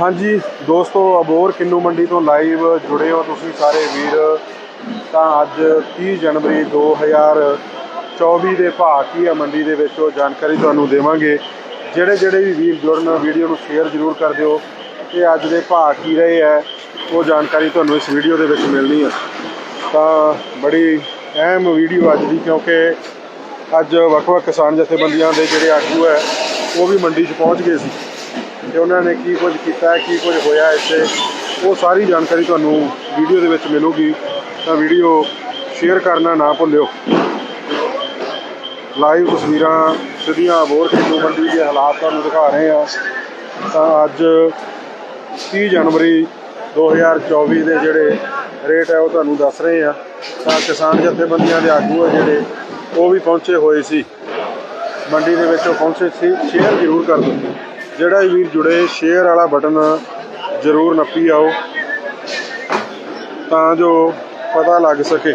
ਹਾਂਜੀ, ਦੋਸਤੋ ਅਬੋਰ ਕਿੰਨੂ ਮੰਡੀ ਤੋਂ ਲਾਈਵ ਜੁੜੇ ਹੋ ਤੁਸੀਂ ਸਾਰੇ ਵੀਰ। ਤਾਂ ਅੱਜ 30 ਜਨਵਰੀ 2024 ਦੇ ਭਾਅ ਕੀ ਹੈ ਮੰਡੀ ਦੇ ਵਿੱਚ ਉਹ ਜਾਣਕਾਰੀ ਤੁਹਾਨੂੰ ਦੇਵਾਂਗੇ। ਜਿਹੜੇ ਜਿਹੜੇ ਵੀ ਵੀਰ ਜੁੜਨ, ਵੀਡੀਓ ਨੂੰ ਸ਼ੇਅਰ ਜ਼ਰੂਰ ਕਰ ਦਿਓ। ਤੇ ਅੱਜ ਦੇ ਭਾਅ ਕੀ ਰਹੇ ਹੈ ਉਹ ਜਾਣਕਾਰੀ ਤੁਹਾਨੂੰ ਇਸ ਵੀਡੀਓ ਦੇ ਵਿੱਚ ਮਿਲਣੀ ਹੈ ਤਾਂ ਬੜੀ ਅਹਿਮ ਵੀਡੀਓ ਅੱਜ ਦੀ, ਕਿਉਂਕਿ ਅੱਜ ਵੱਖ-ਵੱਖ ਕਿਸਾਨ ਜਥੇਬੰਦੀਆਂ ਦੇ ਜਿਹੜੇ ਆਗੂ ਹੈ ਉਹ ਵੀ ਮੰਡੀ 'ਚ ਪਹੁੰਚ ਗਏ ਸੀ। ਤੇ ਉਹਨਾਂ ਨੇ ਕੀ ਕੁਝ ਕੀਤਾ, ਕੀ ਕੁਝ ਹੋਇਆ ਇੱਥੇ, ਉਹ ਸਾਰੀ ਜਾਣਕਾਰੀ ਤੁਹਾਨੂੰ ਵੀਡੀਓ ਦੇ ਵਿੱਚ ਮਿਲੂਗੀ। ਤਾਂ ਵੀਡੀਓ ਸ਼ੇਅਰ ਕਰਨਾ ਨਾ ਭੁੱਲਿਓ। ਲਾਈਵ ਤਸਵੀਰਾਂ ਸਿੱਧੀਆਂ ਅਬੋਰ ਖੇਤੂ ਮੰਡੀ ਦੇ ਹਾਲਾਤ ਤੁਹਾਨੂੰ ਦਿਖਾ ਰਹੇ ਆ ਤਾਂ ਅੱਜ 30 ਜਨਵਰੀ 2024 ਦੇ ਜਿਹੜੇ ਰੇਟ ਹੈ ਉਹ ਤੁਹਾਨੂੰ ਦੱਸ ਰਹੇ ਆ ਤਾਂ ਕਿਸਾਨ ਜਥੇਬੰਦੀਆਂ ਦੇ ਆਗੂ ਆ ਜਿਹੜੇ, ਉਹ ਵੀ ਪਹੁੰਚੇ ਹੋਏ ਸੀ। ਮੰਡੀ ਦੇ ਵਿੱਚ ਉਹ ਪਹੁੰਚੇ ਸੀ, ਸ਼ੇਅਰ ਜ਼ਰੂਰ ਕਰ ਦਿਓ। ਜਿਹੜਾ ਵੀ ਵੀਰ ਜੁੜੇ ਸ਼ੇਅਰ ਵਾਲਾ ਬਟਨ ਜ਼ਰੂਰ ਨੱਪੀ ਆਓ ਤਾਂ ਜੋ ਪਤਾ ਲੱਗ ਸਕੇ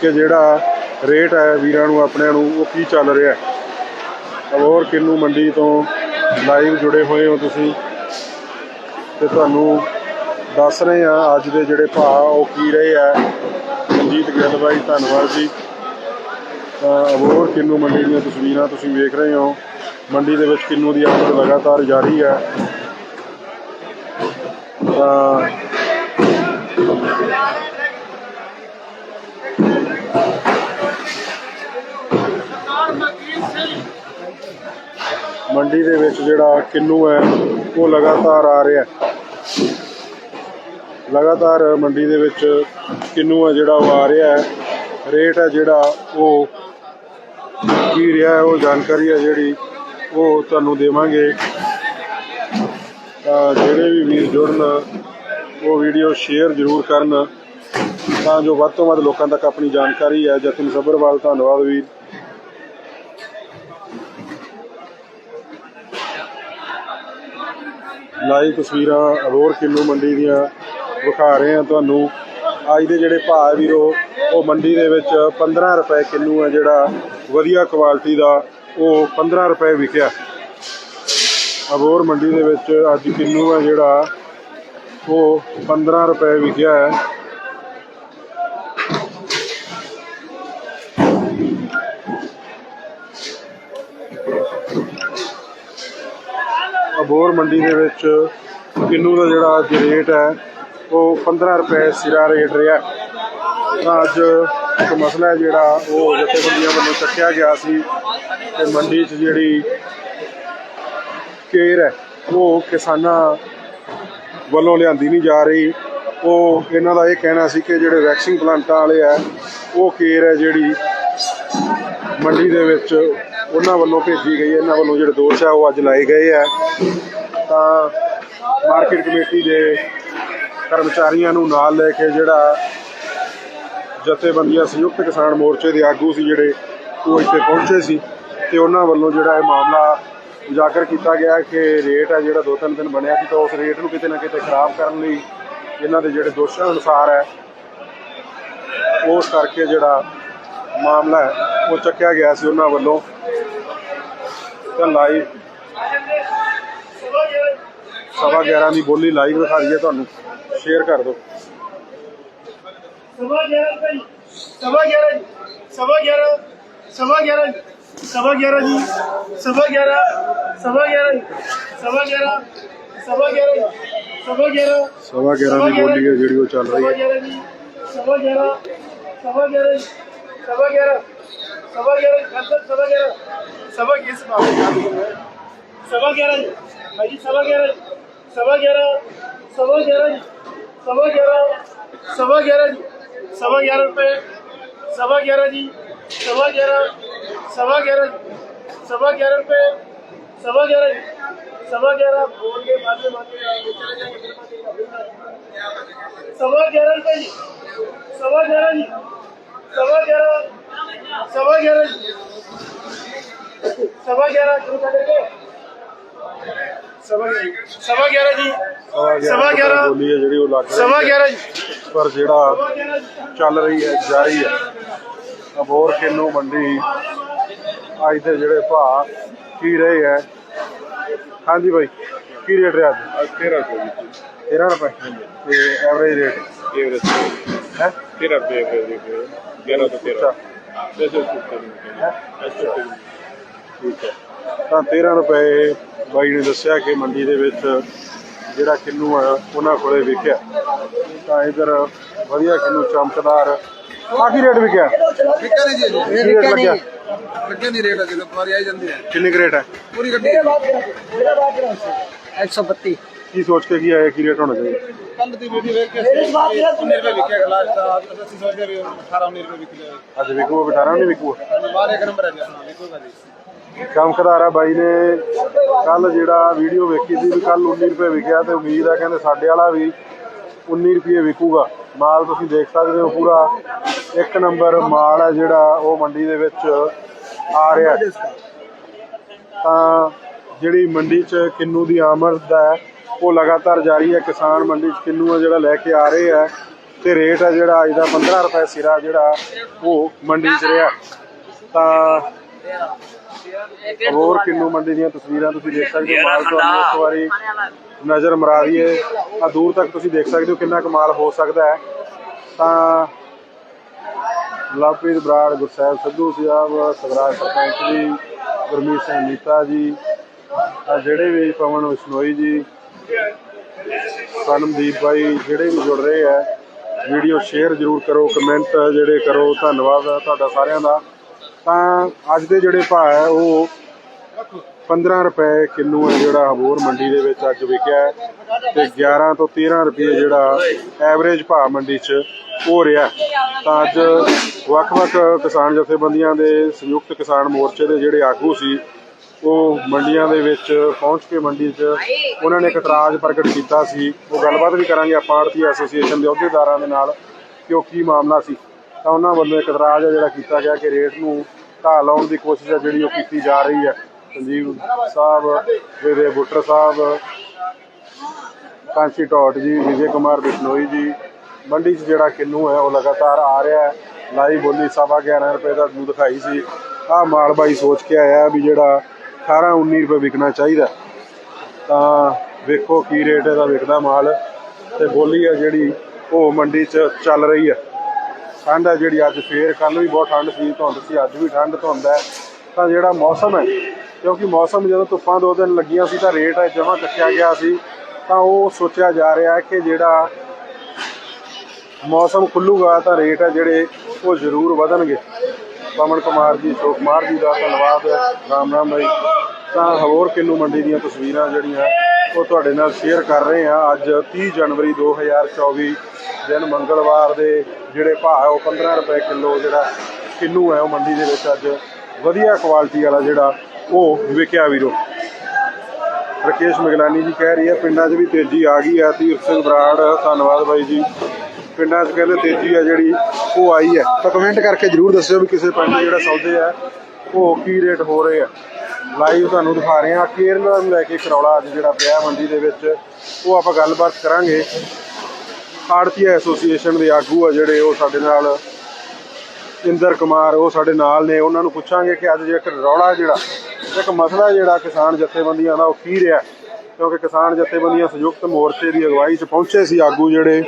ਕਿ ਜਿਹੜਾ ਰੇਟ ਹੈ ਵੀਰਾਂ ਨੂੰ, ਆਪਣਿਆਂ ਨੂੰ ਉਹ ਕੀ ਚੱਲ ਰਿਹਾ ਹੈ। ਹੋਰ ਕਿੰਨੂ ਮੰਡੀ ਤੋਂ ਲਾਈਵ ਜੁੜੇ ਹੋਏ ਹੋ ਤੁਸੀਂ ਤੇ ਤੁਹਾਨੂੰ ਦੱਸ ਰਹੇ ਆ ਅੱਜ ਦੇ ਜਿਹੜੇ ਭਾਅ ਉਹ ਕੀ ਰਹੇ ਆ। ਮਨਜੀਤ ਗਿੱਲ ਬਾਈ, ਧੰਨਵਾਦ ਜੀ। ਤਾਂ ਅਬੋਰ ਕਿੰਨੂ ਮੰਡੀ ਦੀਆਂ ਤਸਵੀਰਾਂ ਤੁਸੀਂ ਵੇਖ ਰਹੇ ਹੋ। ਮੰਡੀ ਦੇ ਵਿੱਚ ਕਿੰਨੂ ਦੀ ਆਮਦ ਲਗਾਤਾਰ ਜਾਰੀ ਹੈ। ਤਾਂ ਮੰਡੀ ਦੇ ਵਿੱਚ ਜਿਹੜਾ ਕਿੰਨੂ ਹੈ, ਉਹ ਲਗਾਤਾਰ ਆ ਰਿਹਾ ਲਗਾਤਾਰ ਮੰਡੀ ਦੇ ਵਿੱਚ ਕਿੰਨੂ ਹੈ ਜਿਹੜਾ ਉਹ ਆ ਰਿਹਾ ਹੈ। ਰੇਟ ਹੈ ਜਿਹੜਾ ਉਹ ਕੀ ਰਿਹਾ ਹੈ, ਉਹ ਜਾਣਕਾਰੀ ਹੈ ਜਿਹੜੀ ਉਹ ਤੁਹਾਨੂੰ ਦੇਵਾਂਗੇ। ਤਾਂ ਜਿਹੜੇ ਵੀ ਵੀਰ ਜੁੜਨ, ਉਹ ਵੀਡੀਓ ਸ਼ੇਅਰ ਜ਼ਰੂਰ ਕਰਨ। ਤਾਂ ਜੋ ਵੱਧ ਤੋਂ ਵੱਧ ਲੋਕਾਂ ਤੱਕ ਆਪਣੀ ਜਾਣਕਾਰੀ ਹੈ। ਜਤਨ ਸੱਭਰਵਾਲ, ਧੰਨਵਾਦ ਵੀਰ। ਲਾਈਵ ਤਸਵੀਰਾਂ ਅਬੋਰ ਕਿੰਨੂ ਮੰਡੀ ਦੀਆਂ ਵਿਖਾ ਰਹੇ ਹਾਂ ਤੁਹਾਨੂੰ। ਅੱਜ ਦੇ ਜਿਹੜੇ ਭਾਅ ਵੀਰੋ, ਉਹ ਮੰਡੀ ਦੇ ਵਿੱਚ 15 ਰੁਪਏ ਕਿਲੋ ਹੈ ਜਿਹੜਾ ਵਧੀਆ ਕੁਆਲਿਟੀ ਦਾ ਉਹ 15 ਰੁਪਏ ਵਿਕਿਆ। ਅਬੋਰ ਮੰਡੀ ਦੇ ਵਿੱਚ ਅੱਜ ਕਿੰਨੂ ਹੈ ਜਿਹੜਾ, ਉਹ 15 ਰੁਪਏ ਵਿਕਿਆ ਹੈ। ਅਬੋਰ ਮੰਡੀ ਦੇ ਵਿੱਚ ਕਿੰਨੂ ਦਾ ਜਿਹੜਾ ਅੱਜ ਰੇਟ ਹੈ, ਉਹ 15 ਰੁਪਏ ਸਿਰਾ ਰੇਟ ਰਿਹਾ। ਤਾਂ ਅੱਜ ਇੱਕ ਮਸਲਾ ਹੈ ਜਿਹੜਾ, ਉਹ ਜਥੇਬੰਦੀਆਂ ਵੱਲੋਂ ਚੱਕਿਆ ਗਿਆ ਸੀ। ਤੇ ਮੰਡੀ 'ਚ ਜਿਹੜੀ ਕੇਰ ਹੈ, ਉਹ ਕਿਸਾਨਾਂ ਵੱਲੋਂ ਲਿਆਂਦੀ ਨਹੀਂ ਜਾ ਰਹੀ। ਉਹ ਇਹਨਾਂ ਦਾ ਇਹ ਕਹਿਣਾ ਸੀ ਕਿ ਜਿਹੜੇ ਵੈਕਸਿੰਗ ਪਲਾਂਟਾਂ ਵਾਲੇ ਆ, ਉਹ ਕੇਰ ਹੈ ਜਿਹੜੀ ਮੰਡੀ ਦੇ ਵਿੱਚ ਉਹਨਾਂ ਵੱਲੋਂ ਭੇਜੀ ਗਈ ਹੈ। ਇਹਨਾਂ ਵੱਲੋਂ ਜਿਹੜੇ ਦੋਸ਼ ਆ ਉਹ ਅੱਜ ਲਾਏ ਗਏ ਆ ਤਾਂ ਮਾਰਕੀਟ ਕਮੇਟੀ ਦੇ ਕਰਮਚਾਰੀਆਂ ਨੂੰ ਨਾਲ ਲੈ ਕੇ ਜਿਹੜਾ ਜਥੇਬੰਦੀਆਂ ਸੰਯੁਕਤ ਕਿਸਾਨ ਮੋਰਚੇ ਦੇ ਆਗੂ ਸੀ, ਜਿਹੜੇ ਉਹ ਇੱਥੇ ਪਹੁੰਚੇ ਸੀ। ਤੇ ਉਹਨਾਂ ਵੱਲੋਂ ਜਿਹੜਾ ਇਹ ਮਾਮਲਾ ਉਜਾਗਰ ਕੀਤਾ ਗਿਆ ਕਿ ਰੇਟ ਹੈ ਜਿਹੜਾ ਦੋ ਤਿੰਨ ਦਿਨ ਬਣਿਆ ਸੀ ਤਾਂ ਉਸ ਰੇਟ ਨੂੰ ਕਿਤੇ ਨਾ ਕਿਤੇ ਖਰਾਬ ਕਰਨ ਲਈ ਇਹਨਾਂ ਦੇ ਜਿਹੜੇ ਦੋਸ਼ਾਂ ਅਨੁਸਾਰ ਹੈ ਉਸ ਕਰਕੇ ਜਿਹੜਾ ਮਾਮਲਾ ਹੈ, ਉਹ ਚੱਕਿਆ ਗਿਆ ਸੀ ਉਹਨਾਂ ਵੱਲੋਂ। ਤਾਂ ਲਾਈਵ ਸਵਾ 11 ਦੀ ਬੋਲੀ ਲਾਈਵ ਦਿਖਾ ਰਹੀ ਹੈ ਤੁਹਾਨੂੰ। ਸ਼ੇਅਰ ਕਰ ਦਿਓ। ਸਵਾ 11 ਸਵਾ 11 ਸਵਾ 11 ਸਵਾ 11 ਸਵਾ 11 ਜੀ ਸਵਾ 11 ਸਵਾ 11 ਸਵਾ 11 ਸਵਾ 11 ਸਵਾ 11 ਸਵਾ 11 ਦੀ ਬੋਲੀ ਹੈ ਜਿਹੜੀ ਉਹ ਚੱਲ ਰਹੀ ਸਵਾ ਹੈ 11 ਜੀ ਸਵਾ 11 ਸਵਾ 11 ਸਵਾ 11 ਸਵਾ 11 ਖੱਦਰ ਸਵਾ 11 ਸਵਾ ਕਿਸ ਬਾਤ ਸਵਾ 11 ਜੀ ਭਾਈ ਜੀ ਸਵਾ 11 ਸਵਾ 11 ਸਵਾ 11 ਜੀ ਸਵਾ 11 ਸਵਾ 11 ਜੀ ਸਵਾ 11 ਰੁਪਏ ਸਵਾ 11 ਜੀ ਸਵਾ 11 ਸਵਾ 11 ਸਵਾ 11 ਰੁਪਏ ਸਵਾ 11 ਜੀ ਸਵਾ 11 ਬੋਲ ਕੇ ਬਾਅਦ में बात सवा ग्यारह रुपए जी सवा ग्यारह जी सवा ग्यारह सवा ग्यारह जी सवा ग्यारह शुरू कर देंगे सवा सवा ग्यारह जी ਸਵਾ 11 ਸਵਾ 11 ਬੋਲੀ ਹੈ ਜਿਹੜੀ ਉਹ ਲੱਗ ਰਹੀ सवा ਹੈ ग्यारह जी ਪਰ ਜਿਹੜਾ सवा ग्यारह जी ਚੱਲ ਰਹੀ ਹੈ ਜਾਰੀ ਹੈ ਅਬੋਰ ਕਿੰਨੂ ਮੰਡੀ ਅੱਜ ਦੇ ਜਿਹੜੇ ਭਾਅ ਕੀ ਰਹੇ ਹੈ? ਹਾਂਜੀ ਬਾਈ ਕੀ ਰੇਟ ਰਿਹਾ ਅੱਜ? 13 ਰੁਪਏ ਵਿੱਚ 13 ਰੁਪਏ? ਤੇ ਐਵਰੇਜ ਰੇਟ ਰਸਤੇ ਹੈ? 13 ਰੁਪਏ ਦੇ ਦੇ 11 ਤੋਂ 13 ਅੱਛਾ। ਐਸੇ ਸੁੱਤੇ ਨਹੀਂ ਐਸੇ ਠੀਕ ਹੈ। ਤਾਂ 13 ਰੁਪਏ ਬਾਈ ਨੇ ਦੱਸਿਆ ਕਿ ਮੰਡੀ ਦੇ ਵਿੱਚ ਜਿਹੜਾ ਕਿੰਨੂ ਆ ਉਹਨਾਂ ਕੋਲੇ ਵਿਕਿਆ। ਤਾਂ ਇਧਰ ਵਧੀਆ ਕਿੰਨੂ ਚਮਕਦਾਰ। ਆ ਕੀ ਰੇਟ ਵਿਕਿਆ? ਵਿਕਿਆ ਨਹੀਂ ਜੀ। ਰੇਟ ਲੱਗਿਆ? ਵਿਕਿਆ ਨਹੀਂ ਰੇਟ ਜਦੋਂ ਵਾਰੀ ਆਈ ਜਾਂਦੀ ਹੈ। ਕਿੰਨੇ ਕੁ ਰੇਟ ਹੈ? ਪੂਰੀ ਗੱਡੀ 132 ਕੀ ਸੋਚ ਕੇ ਕੀ ਆਇਆ ਕੀ ਰੇਟ ਹੋਣਾ ਚਾਹੀਦਾ? ਕੱਲ ਦੀ ਵੀਡੀਓ ਵੇਖ ਕੇ 19 ਰੁਪਏ ਵਿਕਿਆ ਗਲਾਸ ਦਾ ਅਸੀਂ ਸੋਚਦੇ ਵੀ 18 19 ਰੁਪਏ ਵਿਕ ਲਿਆ ਅੱਜ ਵਿਕੂ ਬਿਠਾਰਾ ਨਹੀਂ ਵਿਕੂ ਬਾਹਰ ਇੱਕ ਨੰਬਰ ਹੈ ਜੀ ਆਪਣਾ ਵਿਕੂਗਾ ਜੀ ਚਮਕਦਾਰ ਆ ਬਾਈ ਨੇ ਕੱਲ ਜਿਹੜਾ ਵੀਡੀਓ ਵੇਖੀ ਸੀ ਵੀ ਕੱਲ 19 ਰੁਪਏ ਵਿਕਿਆ ਤੇ ਉਮੀਦ ਆ ਕਹਿੰਦੇ ਸਾਡੇ ਵਾਲਾ ਵੀ 19 ਰੁਪਏ ਵਿਕੂਗਾ। ਮਾਲ ਤੁਸੀਂ ਦੇਖ ਸਕਦੇ ਹੋ ਪੂਰਾ। ਇੱਕ ਨੰਬਰ ਮਾਲ ਹੈ ਜਿਹੜਾ ਉਹ ਮੰਡੀ ਦੇ ਵਿੱਚ ਆ ਰਿਹਾ ਤਾਂ ਜਿਹੜੀ ਮੰਡੀ 'ਚ ਕਿੰਨੂ ਦੀ ਆਮਦ ਹੈ, ਉਹ ਲਗਾਤਾਰ ਜਾਰੀ ਹੈ। ਕਿਸਾਨ ਮੰਡੀ 'ਚ ਕਿੰਨੂ ਆ ਜਿਹੜਾ ਲੈ ਕੇ ਆ ਰਹੇ ਆ ਤੇ ਰੇਟ ਹੈ ਜਿਹੜਾ ਅੱਜ ਦਾ 15 ਰੁਪਏ ਸਿਰਾ ਜਿਹੜਾ ਉਹ ਮੰਡੀ 'ਚ ਰਿਹਾ ਤਾਂ ਹੋਰ ਕਿੰਨੂ ਮੰਡੀ ਦੀਆਂ ਤਸਵੀਰਾਂ ਤੁਸੀਂ ਦੇਖ ਸਕਦੇ ਹੋ? ਮਾਲ ਤੁਹਾਨੂੰ ਇੱਕ ਵਾਰੀ ਨਜ਼ਰ ਮਰਾ ਦਈਏ ਆ ਦੂਰ ਤੱਕ ਤੁਸੀਂ ਦੇਖ ਸਕਦੇ ਹੋ ਕਿੰਨਾ ਕਮਾਲ ਹੋ ਸਕਦਾ ਹੈ। ਤਾਂ ਲਵਪ੍ਰੀਤ ਬਰਾੜ, ਗੁਰਸੈਬ ਸਿੱਧੂ ਸਾਹਿਬ ਸਵਰਾਜ ਸਰਪੰਚ ਜੀ, ਗੁਰਮੀਤ ਸਿੰਘ ਨੀਤਾ ਜੀ, ਆ ਜਿਹੜੇ ਵੀ ਪਵਨ ਵਿਸ਼ਨੋਈ ਜੀ, ਸਨਮਦੀਪ ਬਾਈ ਜਿਹੜੇ ਵੀ ਜੁੜ ਰਹੇ ਆ ਵੀਡੀਓ ਸ਼ੇਅਰ ਜਰੂਰ ਕਰੋ, ਕਮੈਂਟ ਜਿਹੜੇ ਕਰੋ, ਧੰਨਵਾਦ ਤੁਹਾਡਾ ਸਾਰਿਆਂ ਦਾ। ਤਾਂ ਅੱਜ ਦੇ ਜਿਹੜੇ ਭਾਅ ਹੈ, ਉਹ 15 ਰੁਪਏ ਕਿਲੋ ਹੈ ਜਿਹੜਾ ਹਬੋਰ ਮੰਡੀ ਦੇ ਵਿੱਚ ਅੱਜ ਵਿਕਿਆ ਹੈ ਤੇ 11 ਤੋਂ 13 ਰੁਪਏ ਜਿਹੜਾ ਐਵਰੇਜ ਭਾਅ ਮੰਡੀ 'ਚ ਹੋ ਰਿਹਾ ਤਾਂ ਅੱਜ ਵੱਖ-ਵੱਖ ਕਿਸਾਨ ਜਥੇਬੰਦੀਆਂ ਦੇ ਸੰਯੁਕਤ ਕਿਸਾਨ ਮੋਰਚੇ ਦੇ ਜਿਹੜੇ ਆਗੂ ਸੀ, ਉਹ ਮੰਡੀਆਂ ਦੇ ਵਿੱਚ ਪਹੁੰਚ ਕੇ ਮੰਡੀ 'ਚ ਉਹਨਾਂ ਨੇ ਇੱਕ ਇਤਰਾਜ਼ ਪ੍ਰਗਟ ਕੀਤਾ ਸੀ। ਉਹ ਗੱਲਬਾਤ ਵੀ ਕਰਾਂਗੇ ਆਪਾਂ ਆੜਤੀ ਐਸੋਸੀਏਸ਼ਨ ਦੇ ਅਹੁਦੇਦਾਰਾਂ ਦੇ ਨਾਲ ਕਿ ਉਹ ਕੀ ਮਾਮਲਾ ਸੀ। ਤਾਂ ਉਹਨਾਂ ਵੱਲੋਂ ਇੱਕ ਇਤਰਾਜ਼ ਹੈ ਜਿਹੜਾ ਕੀਤਾ ਗਿਆ ਕਿ ਰੇਟ ਨੂੰ ਢਾਹ ਲਾਉਣ ਦੀ ਕੋਸ਼ਿਸ਼ ਹੈ ਜਿਹੜੀ ਉਹ ਕੀਤੀ ਜਾ ਰਹੀ ਹੈ ਸੰਜੀਵ ਸਾਹਿਬ ਵਿਦੇ ਬੁੱਟਰ ਸਾਹਿਬ ਕਾਂਚੀ ਟੌਟ ਜੀ, ਵਿਜੇ ਕੁਮਾਰ ਬਿਸ਼ਨੋਈ ਜੀ, ਮੰਡੀ 'ਚ ਜਿਹੜਾ ਕਿੰਨੂ ਹੈ, ਉਹ ਲਗਾਤਾਰ ਆ ਰਿਹਾ ਹੈ। ਲਾਈ ਬੋਲੀ ਸਵਾ 11 ਰੁਪਏ ਦਾ ਨੂੰ ਦਿਖਾਈ ਸੀ। ਆਹ ਮਾਲ ਬਾਈ ਸੋਚ ਕੇ ਆਇਆ ਵੀ ਜਿਹੜਾ 18 19 ਰੁਪਏ ਵਿਕਣਾ ਚਾਹੀਦਾ। ਤਾਂ ਵੇਖੋ ਕੀ ਰੇਟ ਇਹਦਾ ਵਿਕਦਾ ਮਾਲ। ਤੇ ਬੋਲੀ ਹੈ ਜਿਹੜੀ ਉਹ ਮੰਡੀ 'ਚ ਚੱਲ ਰਹੀ ਹੈ ਠੰਡ ਹੈ ਜਿਹੜੀ ਅੱਜ ਫੇਰ ਕੱਲ ਵੀ ਬਹੁਤ ਠੰਡ ਸੀ, ਧੁੰਦ ਸੀ, ਅੱਜ ਵੀ ਠੰਡ ਧੁੰਦ ਹੈ। ਤਾਂ ਜਿਹੜਾ ਮੌਸਮ ਹੈ, ਕਿਉਂਕਿ ਮੌਸਮ ਜਦੋਂ ਧੁੱਪਾਂ ਦੋ ਦਿਨ ਲੱਗੀਆਂ ਸੀ ਤਾਂ ਰੇਟ ਜਮਾ ਕੱਟਿਆ ਗਿਆ ਸੀ, ਤਾਂ ਉਹ ਸੋਚਿਆ ਜਾ ਰਿਹਾ ਹੈ ਕਿ ਜਿਹੜਾ ਮੌਸਮ ਖੁੱਲੂਗਾ ਤਾਂ ਰੇਟ ਹੈ ਜਿਹੜੇ ਉਹ ਜ਼ਰੂਰ ਵਧਣਗੇ। ਪਵਨ ਕੁਮਾਰ ਜੀ, ਅਸ਼ੋਕ ਕੁਮਾਰ ਜੀ ਦਾ ਧੰਨਵਾਦ, ਰਾਮ ਰਾਮ ਭਾਈ ਤਾਂ ਹੋਰ ਕਿੰਨੂ ਮੰਡੀ ਦੀਆਂ ਤਸਵੀਰਾਂ ਜਿਹੜੀਆਂ ਉਹ ਤੁਹਾਡੇ ਨਾਲ ਸ਼ੇਅਰ ਕਰ ਰਹੇ ਹਾਂ। ਅੱਜ 30 ਜਨਵਰੀ 2024 ਦਿਨ ਮੰਗਲਵਾਰ ਦੇ ਜਿਹੜੇ ਭਾਅ ਉਹ 15 ਰੁਪਏ ਕਿਲੋ ਜਿਹੜਾ ਕਿੰਨੂ ਹੈ, ਉਹ ਮੰਡੀ ਦੇ ਵਿੱਚ ਅੱਜ ਵਧੀਆ ਕੁਆਲਿਟੀ ਵਾਲਾ ਜਿਹੜਾ ਉਹ ਵਿਕਿਆ ਵੀਰੋ। ਰਕੇਸ਼ ਮਗਲਾਨੀ ਜੀ ਕਹਿ ਰਹੀ ਹੈ, ਪਿੰਡਾਂ 'ਚ ਵੀ ਤੇਜ਼ੀ ਆ ਗਈ ਹੈ। ਤੀਰਥ ਸਿੰਘ ਬਰਾੜ, ਧੰਨਵਾਦ ਬਾਈ ਜੀ। ਪਿੰਡਾਂ 'ਚ ਕਹਿੰਦੇ ਤੇਜ਼ੀ ਆ ਜਿਹੜੀ, ਉਹ ਆਈ ਹੈ। ਤਾਂ ਕਮੈਂਟ ਕਰਕੇ ਜਰੂਰ ਦੱਸਿਓ ਵੀ ਕਿਸੇ ਪਿੰਡ ਦੇ ਜਿਹੜਾ ਸੌਦੇ ਆ ਉਹ ਕੀ ਰੇਟ ਹੋ ਰਹੇ ਆ। ਲਾਈਵ ਤੁਹਾਨੂੰ ਦਿਖਾ ਰਹੇ ਹਾਂ। ਕੇਰਲਾ ਨੂੰ ਲੈ ਕੇ ਕਰੌਲਾ ਅੱਜ ਜਿਹੜਾ ਪਿਆ ਮੰਡੀ ਦੇ ਵਿੱਚ। ਉਹ ਆਪਾਂ ਗੱਲਬਾਤ ਕਰਾਂਗੇ। ਆੜਤੀ ਐਸੋਸੀਏਸ਼ਨ ਦੇ ਆਗੂ ਆ ਜਿਹੜੇ, ਉਹ ਸਾਡੇ ਨਾਲ ਇੰਦਰ ਕੁਮਾਰ, ਉਹ ਸਾਡੇ ਨਾਲ ਨੇ। ਉਹਨਾਂ ਨੂੰ ਪੁੱਛਾਂਗੇ ਕਿ ਅੱਜ ਜਿਹੜਾ ਰੌਲਾ ਜਿਹੜਾ, ਇੱਕ ਮਸਲਾ ਜਿਹੜਾ ਕਿਸਾਨ ਜਥੇਬੰਦੀਆਂ ਦਾ, ਉਹ ਕੀ ਰਿਹਾ? ਕਿਉਂਕਿ ਕਿਸਾਨ ਜਥੇਬੰਦੀਆਂ ਸੰਯੁਕਤ ਮੋਰਚੇ ਦੀ ਅਗਵਾਈ 'ਚ ਪਹੁੰਚੇ ਸੀ ਆਗੂ ਜਿਹੜੇ।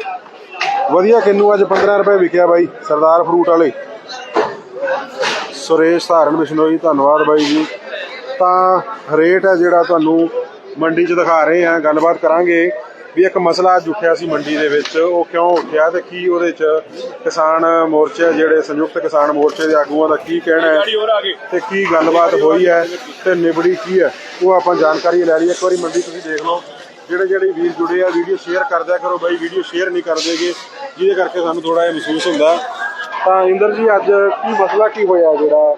ਵਧੀਆ ਕਿੰਨੂ ਅੱਜ 15 ਰੁਪਏ ਵਿਕਿਆ ਬਾਈ, ਸਰਦਾਰ ਫਰੂਟ ਵਾਲੇ। ਸੁਰੇਸ਼ ਧਾਰਨ ਬਿਸ਼ਨੋਈ, ਧੰਨਵਾਦ ਬਾਈ ਜੀ। ਤਾਂ ਰੇਟ ਹੈ ਜਿਹੜਾ ਤੁਹਾਨੂੰ ਮੰਡੀ 'ਚ ਦਿਖਾ ਰਹੇ ਆ, ਗੱਲਬਾਤ ਕਰਾਂਗੇ। ਵੀ ਇੱਕ ਮਸਲਾ ਅੱਜ ਉੱਠਿਆ ਸੀ ਮੰਡੀ ਦੇ ਵਿੱਚ ਉਹ ਕਿਉਂ ਉੱਠਿਆ ਤੇ ਕੀ ਉਹਦੇ 'ਚ ਕਿਸਾਨ ਮੋਰਚੇ ਜਿਹੜੇ ਸੰਯੁਕਤ ਕਿਸਾਨ ਮੋਰਚੇ ਦੇ ਆਗੂਆਂ ਦਾ ਕੀ ਕਹਿਣਾ ਹੈ ਤੇ ਕੀ ਗੱਲਬਾਤ ਹੋਈ ਹੈ ਤੇ ਨਿਬੜੀ ਕੀ ਹੈ ਉਹ ਆਪਾਂ ਜਾਣਕਾਰੀ ਲੈ ਲਈ ਇੱਕ ਵਾਰੀ ਮੰਡੀ ਤੁਸੀਂ ਦੇਖ ਲਓ ਜਿਹੜੇ ਜਿਹੜੇ ਵੀਰ ਜੁੜੇ ਆ ਵੀਡੀਓ ਸ਼ੇਅਰ ਕਰਦਿਆ ਕਰੋ ਬਾਈ ਵੀਡੀਓ ਸ਼ੇਅਰ ਨਹੀਂ ਕਰਦੇਗੇ ਜਿਹਦੇ ਕਰਕੇ ਸਾਨੂੰ ਥੋੜਾ ਜਿਹਾ ਮਹਿਸੂਸ ਹੁੰਦਾ। ਤਾਂ ਇੰਦਰ ਜੀ ਅੱਜ ਕੀ ਮਸਲਾ ਕੀ ਹੋਇਆ ਜਿਹੜਾ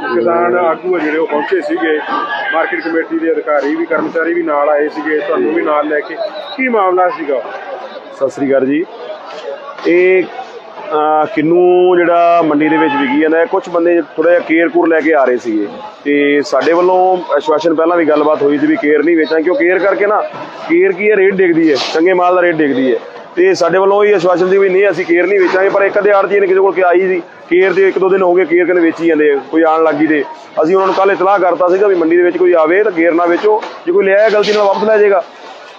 ਕਿਸਾਨ ਆਗੂ ਆ ਜਿਹੜੇ ਉਹ ਪਹੁੰਚੇ ਸੀਗੇ। ਮਾਰਕੀਟ ਕਮੇਟੀ ਦੇ ਅਧਿਕਾਰੀ ਵੀ ਕਰਮਚਾਰੀ ਵੀ ਨਾਲ ਆਏ ਸੀਗੇ ਤੁਹਾਨੂੰ ਵੀ ਨਾਲ ਲੈ ਕੇ। ਕੀ ਮਾਮਲਾ ਸੀਗਾ? ਸਤਿ ਸ੍ਰੀ ਅਕਾਲ ਜੀ। ਇਹ ਅਹ, ਕਿੰਨੂ ਜਿਹੜਾ ਮੰਡੀ ਦੇ ਵਿੱਚ ਵਿਕੀ ਜਾਂਦਾ ਹੈ ਕੁਝ ਬੰਦੇ ਥੋੜਾ ਜਿਹਾ ਕੇਅਰ ਕੂਰ ਲੈ ਕੇ ਆ ਰਹੇ ਸੀਗੇ। ਤੇ ਸਾਡੇ ਵੱਲੋਂ ਅਸ਼ਵਾਸਨ ਪਹਿਲਾਂ ਵੀ ਗੱਲਬਾਤ ਹੋਈ ਸੀ ਵੀ ਕੇਅਰ ਨਹੀਂ ਵੇਚਾਂ ਕਿਉਂ ਕੇਅਰ ਕਰਕੇ ਨਾ ਕੇਅਰ ਕੀ ਹੈ ਰੇਟ ਡਿੱਗਦੀ ਹੈ ਚੰਗੇ ਮਾਲ ਦਾ ਰੇਟ ਡਿੱਗਦੀ ਹੈ। ਤੇ ਸਾਡੇ ਵੱਲੋਂ ਇਹ ਆਸ਼ਵਾਸਨ ਸੀ ਵੀ ਨਹੀਂ ਅਸੀਂ ਕੇਅਰ ਨਹੀਂ ਵੇਚਾਂਗੇ ਪਰ ਇੱਕ ਅੱਧੇ ਆੜਤੀ ਨੇ ਕਿਸੇ ਕੋਲ ਕਿ ਆਈ ਸੀ ਕੇਅਰ ਦੇ ਇੱਕ ਦੋ ਦਿਨ ਹੋ ਗਏ ਕੇਰ ਕਹਿੰਦੇ ਵੇਚੀ ਜਾਂਦੇ ਆ, ਕੋਈ ਆਣ ਲੱਗੀ ਤੇ। ਅਸੀਂ ਉਹਨਾਂ ਨੂੰ ਕੱਲ ਇਤਲਾਹ ਕਰਤਾ ਸੀਗਾ ਵੀ ਮੰਡੀ ਦੇ ਵਿੱਚ ਕੋਈ ਆਵੇ ਤਾਂ ਕੇਅਰ ਨਾ ਵੇਚੋ ਜੇ ਕੋਈ ਲਿਆਇਆ ਗਲਤੀ ਨਾਲ ਵਾਪਸ ਲੈ ਜਾਏਗਾ।